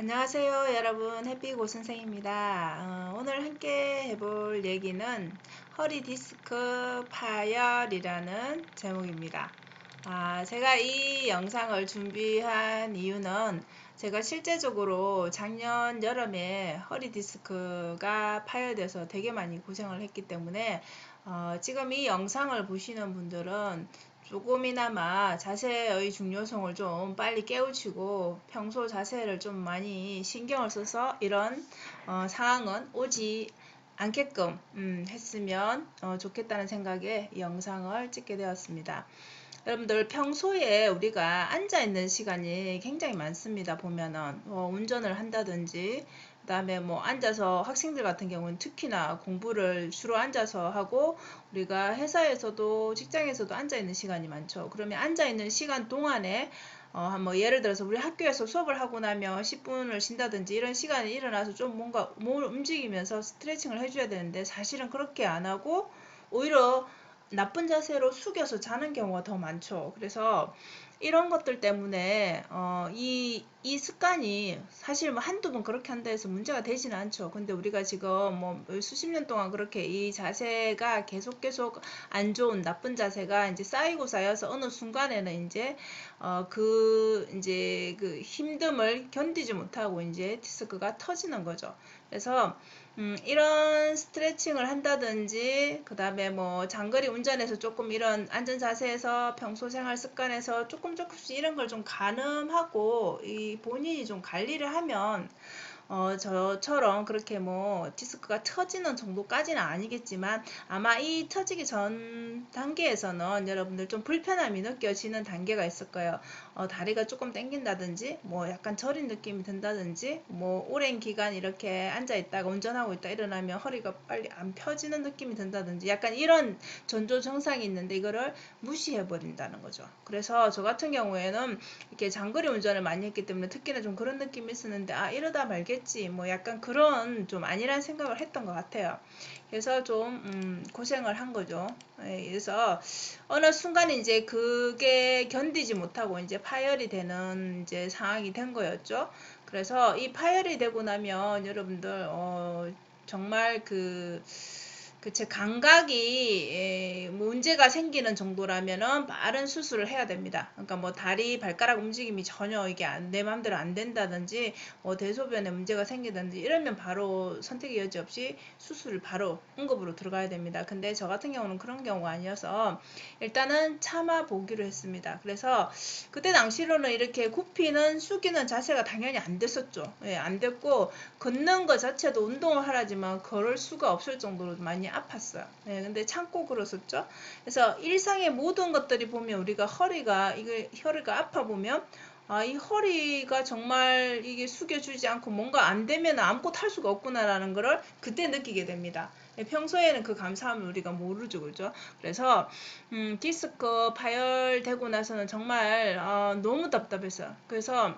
안녕하세요 여러분. 해피고 선생입니다. 어, 오늘 함께 해볼 얘기는 허리 디스크 파열이라는 제목입니다. 아, 제가 이 영상을 준비한 이유는 제가 실제적으로 작년 여름에 허리 디스크가 파열돼서 되게 많이 고생을 했기 때문에 어, 지금 이 영상을 보시는 분들은 조금이나마 자세의 중요성을 좀 빨리 깨우치고 평소 자세를 좀 많이 신경을 써서 이런 어, 상황은 오지 않게끔 음, 했으면 어, 좋겠다는 생각에 이 영상을 찍게 되었습니다. 여러분들 평소에 우리가 앉아 있는 시간이 굉장히 많습니다. 보면은 어, 운전을 한다든지 그다음에 뭐 앉아서 학생들 같은 경우는 특히나 공부를 주로 앉아서 하고 우리가 회사에서도 직장에서도 앉아 있는 시간이 많죠. 그러면 앉아 있는 시간 동안에 어, 뭐 예를 들어서 우리 학교에서 수업을 하고 나면 10분을 쉰다든지 이런 시간에 일어나서 좀 뭔가 몸을 움직이면서 스트레칭을 해줘야 되는데 사실은 그렇게 안 하고 오히려 나쁜 자세로 숙여서 자는 경우가 더 많죠. 그래서 이런 것들 때문에 어, 이, 이 습관이 사실 뭐 한두 번 그렇게 한다 해서 문제가 되지는 않죠. 근데 우리가 지금 뭐 수십 년 동안 그렇게 이 자세가 계속 계속 안 좋은 나쁜 자세가 이제 쌓이고 쌓여서 어느 순간에는 이제 어, 그 이제 그 힘듦을 견디지 못하고 이제 디스크가 터지는 거죠. 그래서 음, 이런 스트레칭을 한다든지 그 다음에 뭐 장거리 운전에서 조금 이런 안전 자세에서 평소 생활 습관에서 조금 조금씩 이런 걸 좀 가늠하고 이 본인이 좀 관리를 하면 어, 저처럼 그렇게 뭐 디스크가 터지는 정도까지는 아니겠지만 아마 이 터지기 전 단계에서는 여러분들 좀 불편함이 느껴지는 단계가 있을 거예요. 어, 다리가 조금 당긴다든지 뭐 약간 저린 느낌이 든다든지 뭐 오랜 기간 이렇게 앉아 있다가 운전하고 있다 일어나면 허리가 빨리 안 펴지는 느낌이 든다든지 약간 이런 전조 증상이 있는데 이거를 무시해 버린다는 거죠. 그래서 저 같은 경우에는 이렇게 장거리 운전을 많이 했기 때문에 특히나 좀 그런 느낌이 있었는데 아 이러다 말겠 되겠지 뭐 약간 그런 좀 아니란 생각을 했던 것 같아요. 그래서 좀 음, 고생을 한 거죠. 예, 그래서 어느 순간 이제 그게 견디지 못하고 이제 파열이 되는 이제 상황이 된 거였죠. 그래서 이 파열이 되고 나면 여러분들 어, 정말 그 그치 감각이 예, 문제가 생기는 정도라면은 빠른 수술을 해야 됩니다. 그러니까 뭐 다리 발가락 움직임이 전혀 이게 안, 내 마음대로 안 된다든지 뭐 대소변에 문제가 생기든지 이러면 바로 선택의 여지 없이 수술을 바로 응급으로 들어가야 됩니다. 근데 저 같은 경우는 그런 경우가 아니어서 일단은 참아 보기로 했습니다. 그래서 그때 당시로는 이렇게 굽히는 숙이는 자세가 당연히 안 됐었죠. 예, 안 됐고 걷는 것 자체도 운동을 하라지만 걸을 수가 없을 정도로 많이 아팠어요. 네, 근데 참고 그러었죠. 그래서 일상의 모든 것들이 보면 우리가 허리가 이게 허리가 아파 보면 아, 이 허리가 정말 이게 숙여주지 않고 뭔가 안 되면 아무것도 할 수가 없구나라는 거를 그때 느끼게 됩니다. 네, 평소에는 그 감사함을 우리가 모르죠, 그죠? 그래서 음, 디스크 파열되고 나서는 정말 어, 너무 답답했어요. 그래서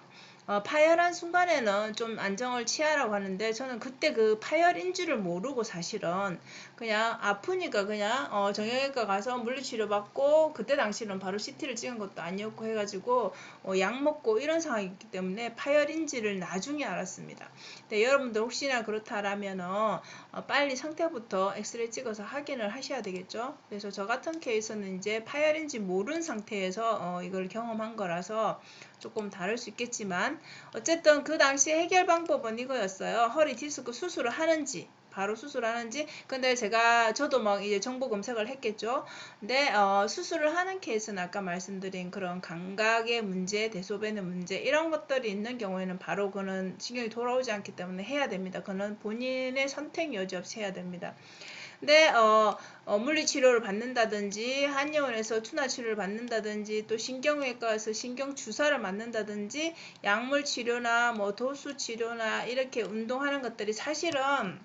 어, 파열한 순간에는 좀 안정을 취하라고 하는데 저는 그때 그 파열인 줄을 모르고 사실은 그냥 아프니까 그냥 어, 정형외과 가서 물리치료 받고 그때 당시는 바로 CT를 찍은 것도 아니었고 해가지고 어, 약 먹고 이런 상황이기 때문에 파열인지를 나중에 알았습니다. 근데 여러분들 혹시나 그렇다라면 어, 빨리 상태부터 엑스레이 찍어서 확인을 하셔야 되겠죠. 그래서 저 같은 케이스는 이제 파열인지 모르는 상태에서 어, 이걸 경험한 거라서 조금 다를 수 있겠지만 어쨌든 그 당시 해결 방법은 이거였어요. 허리 디스크 수술을 하는지 바로 수술하는지. 근데 제가 저도 막 이제 정보 검색을 했겠죠. 근데 어, 수술을 하는 케이스는 아까 말씀드린 그런 감각의 문제 대소변의 문제 이런 것들이 있는 경우에는 바로 그는 신경이 돌아오지 않기 때문에 해야 됩니다. 그는 본인의 선택 여지 없이 해야 됩니다 근데 어, 어, 물리 치료를 받는다든지 한의원에서 투나 치료를 받는다든지 또 신경외과에서 신경 주사를 맞는다든지 약물 치료나 뭐 도수 치료나 이렇게 운동하는 것들이 사실은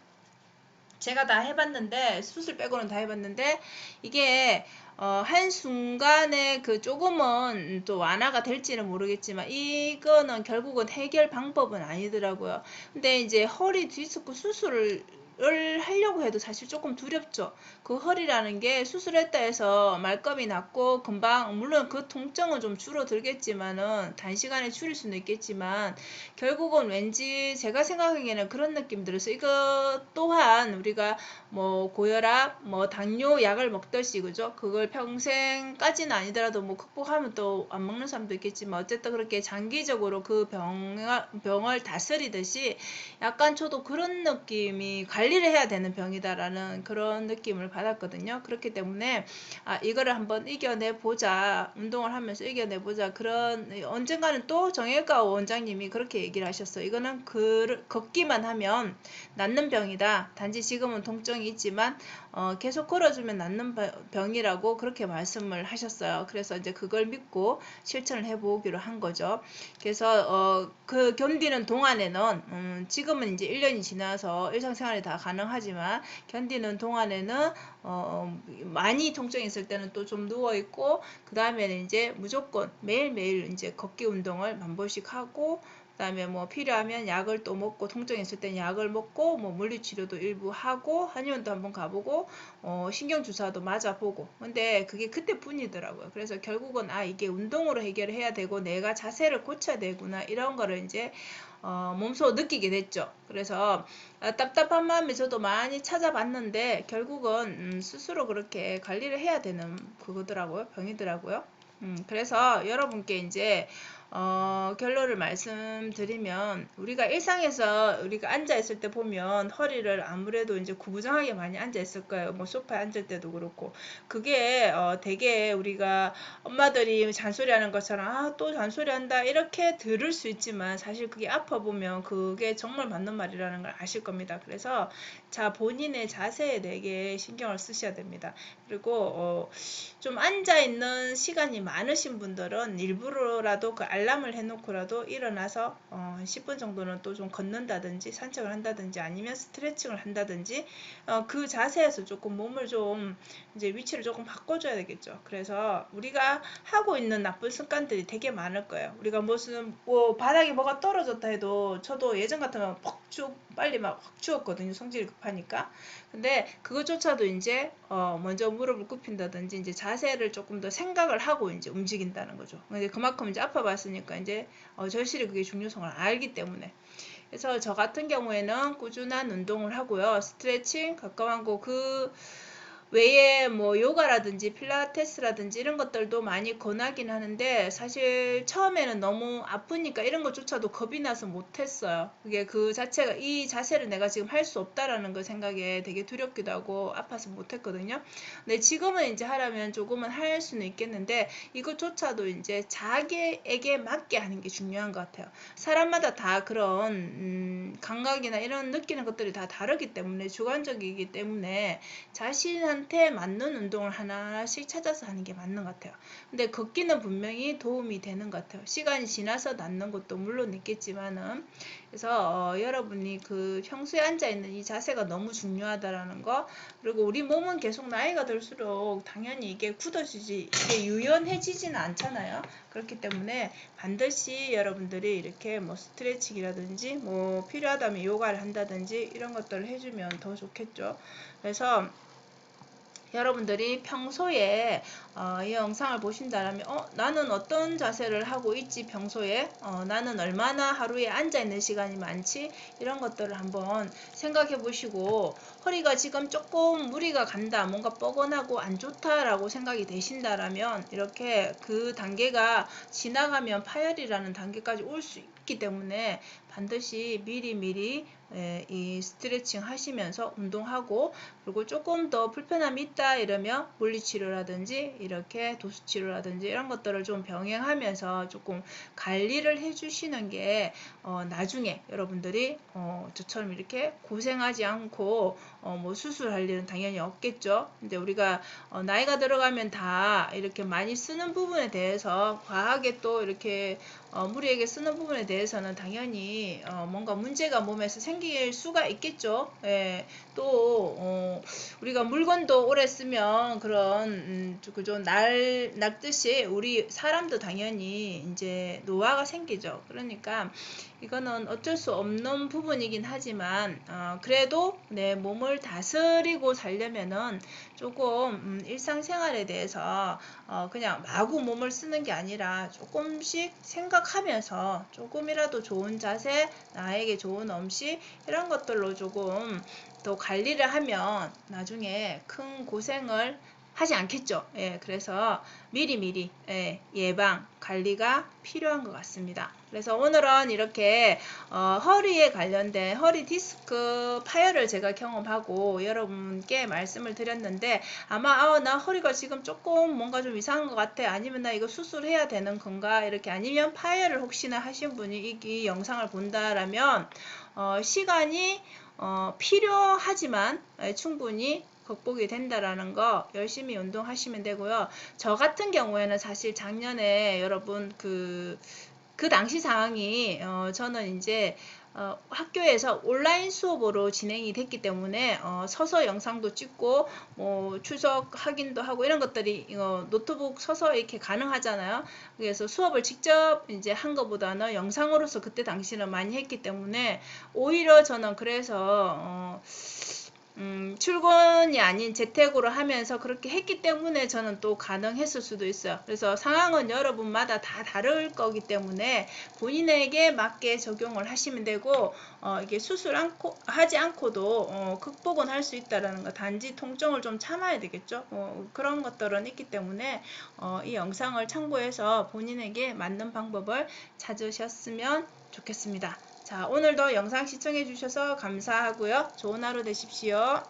제가 다 해봤는데 수술 빼고는 다 해봤는데 이게 어, 한순간에 그 조금은 또 완화가 될지는 모르겠지만 이거는 결국은 해결 방법은 아니더라고요. 근데 이제 허리 디스크 수술을 수술 을 하려고 해도 사실 조금 두렵죠. 그 허리라는 게 수술했다 해서 말끔히 낫고 금방 물론 그 통증은 좀 줄어들겠지만은 단시간에 줄일 수는 있겠지만 결국은 왠지 제가 생각하기에는 그런 느낌 들어서 이거 또한 우리가 뭐 고혈압, 뭐 당뇨 약을 먹듯이 그죠? 그걸 평생까지는 아니더라도 뭐 극복하면 또 안 먹는 사람도 있겠지만 어쨌든 그렇게 장기적으로 그 병을, 병을 다스리듯이 약간 저도 그런 느낌이 관리를 해야 되는 병이다라는 그런 느낌을 받았거든요. 그렇기 때문에 아 이거를 한번 이겨내 보자 운동을 하면서 이겨내 보자 그런 언젠가는 또 정형외과 원장님이 그렇게 얘기를 하셨어요. 이거는 그 걷기만 하면 낫는 병이다. 단지 지금은 통증이 있지만 어, 계속 걸어주면 낫는 병이라고 그렇게 말씀을 하셨어요. 그래서 이제 그걸 믿고 실천을 해보기로 한 거죠. 그래서 어, 그 견디는 동안에는 음, 지금은 이제 1년이 지나서 일상생활이 다 가능하지만 견디는 동안에는 어, 많이 통증이 있을 때는 또 좀 누워 있고 그 다음에는 이제 무조건 매일매일 이제 걷기 운동을 만 번씩 하고 그다음에 뭐 필요하면 약을 또 먹고 통증 있을 땐 약을 먹고 뭐 물리치료도 일부 하고 한의원도 한번 가보고 어 신경 주사도 맞아보고 근데 그게 그때뿐이더라고요. 그래서 결국은 아 이게 운동으로 해결해야 되고 내가 자세를 고쳐야 되구나 이런 거를 이제 어, 몸소 느끼게 됐죠. 그래서 아, 답답한 마음에 저도 많이 찾아봤는데 결국은 음, 스스로 그렇게 관리를 해야 되는 그거더라고요. 병이더라고요. 음, 그래서 여러분께 이제 어, 결론을 말씀드리면 우리가 일상에서 우리가 앉아 있을 때 보면 허리를 아무래도 이제 구부정하게 많이 앉아 있을 거예요. 뭐 소파에 앉을 때도 그렇고 그게 어, 되게 우리가 엄마들이 잔소리하는 것처럼 아 또 잔소리한다 이렇게 들을 수 있지만 사실 그게 아파 보면 그게 정말 맞는 말이라는 걸 아실 겁니다. 그래서 자 본인의 자세에 되게 신경을 쓰셔야 됩니다. 그리고 어, 좀 앉아 있는 시간이 많으신 분들은 일부러라도 그 알람을 해놓고라도 일어나서 어, 10분 정도는 또 좀 걷는다든지 산책을 한다든지 아니면 스트레칭을 한다든지 어, 그 자세에서 조금 몸을 좀 이제 위치를 조금 바꿔줘야 되겠죠. 그래서 우리가 하고 있는 나쁜 습관들이 되게 많을 거예요. 우리가 무슨 뭐 바닥에 뭐가 떨어졌다 해도 저도 예전 같으면 퍽쭉 빨리 막확 추웠거든요. 성질이 급하니까. 근데 그것조차도 이제 어 먼저 무릎을 굽힌다든지 이제 자세를 조금 더 생각을 하고 이제 움직인다는 거죠. 근데 그만큼 이제 아파봤으니까 이제 어 절실히 그게 중요성을 알기 때문에. 그래서 저 같은 경우에는 꾸준한 운동을 하고요. 스트레칭 가까운 거그 외에 뭐 요가라든지 필라테스라든지 이런 것들도 많이 권하긴 하는데 사실 처음에는 너무 아프니까 이런 것조차도 겁이 나서 못했어요. 그게 그 자체가 이 자세를 내가 지금 할 수 없다라는 거 생각에 되게 두렵기도 하고 아파서 못했거든요. 근데 지금은 이제 하려면 조금은 할 수는 있겠는데 이것조차도 이제 자기에게 맞게 하는 게 중요한 것 같아요. 사람마다 다 그런 음, 감각이나 이런 느끼는 것들이 다 다르기 때문에 주관적이기 때문에 자신한 자한테 맞는 운동을 하나씩 찾아서 하는 게 맞는 것 같아요. 근데 걷기는 분명히 도움이 되는 것 같아요. 시간이 지나서 낫는 것도 물론 있겠지만은 그래서 어, 여러분이 그 평소에 앉아 있는 이 자세가 너무 중요하다라는 거 그리고 우리 몸은 계속 나이가 들수록 당연히 이게 굳어지지 이게 유연해지지는 않잖아요. 그렇기 때문에 반드시 여러분들이 이렇게 뭐 스트레칭이라든지 뭐 필요하다면 요가를 한다든지 이런 것들을 해주면 더 좋겠죠. 그래서 여러분들이 평소에 어, 이 영상을 보신다면 어, 나는 어떤 자세를 하고 있지? 평소에 어, 나는 얼마나 하루에 앉아 있는 시간이 많지? 이런 것들을 한번 생각해 보시고 허리가 지금 조금 무리가 간다 뭔가 뻐근하고 안 좋다라고 생각이 되신다라면 이렇게 그 단계가 지나가면 파열이라는 단계까지 올 수 있 기 때문에 반드시 미리미리 예, 이 스트레칭 하시면서 운동하고 그리고 조금 더 불편함이 있다 이러면 물리치료라든지 이렇게 도수치료라든지 이런 것들을 좀 병행하면서 조금 관리를 해주시는 게 어, 나중에 여러분들이 어, 저처럼 이렇게 고생하지 않고 어, 뭐 수술할 일은 당연히 없겠죠. 근데 우리가 어, 나이가 들어가면 다 이렇게 많이 쓰는 부분에 대해서 과하게 또 이렇게 어, 무리에게 쓰는 부분에 대해서 는 당연히 어, 뭔가 문제가 몸에서 생길 수가 있겠죠. 예, 또 어, 우리가 물건도 오래 쓰면 그런 음, 그죠 날 낚듯이 우리 사람도 당연히 이제 노화가 생기죠. 그러니까 이거는 어쩔 수 없는 부분이긴 하지만 어, 그래도 내 몸을 다스리고 살려면은 조금 음, 일상생활에 대해서 어, 그냥 마구 몸을 쓰는 게 아니라 조금씩 생각하면서 조금이라도 좋은 자세, 나에게 좋은 음식 이런 것들로 조금 또 관리를 하면 나중에 큰 고생을 하지 않겠죠. 예, 그래서 미리미리 예, 예방 관리가 필요한 것 같습니다. 그래서 오늘은 이렇게 어, 허리에 관련된 허리 디스크 파열을 제가 경험하고 여러분께 말씀을 드렸는데 아마 아, 나 허리가 지금 조금 뭔가 좀 이상한 것 같아 아니면 나 이거 수술해야 되는 건가 이렇게 아니면 파열을 혹시나 하신 분이 이, 이 영상을 본다라면 어, 시간이 어, 필요하지만 예, 충분히 극복이 된다라는 거 열심히 운동하시면 되고요. 저 같은 경우에는 사실 작년에 여러분 그, 그 당시 상황이 어, 저는 이제 어, 학교에서 온라인 수업으로 진행이 됐기 때문에 어, 서서 영상도 찍고 뭐 출석 확인도 하고 이런 것들이 어, 노트북 서서 이렇게 가능하잖아요. 그래서 수업을 직접 이제 한 것보다는 영상으로서 그때 당시는 많이 했기 때문에 오히려 저는 그래서 어, 음, 출근이 아닌 재택으로 하면서 그렇게 했기 때문에 저는 또 가능했을 수도 있어요. 그래서 상황은 여러분마다 다 다를 거기 때문에 본인에게 맞게 적용을 하시면 되고 어, 이게 수술 않고 하지 않고도 어, 극복은 할 수 있다라는 거 단지 통증을 좀 참아야 되겠죠. 어, 그런 것들은 있기 때문에 어, 이 영상을 참고해서 본인에게 맞는 방법을 찾으셨으면 좋겠습니다. 자, 오늘도 영상 시청해 주셔서 감사하고요. 좋은 하루 되십시오.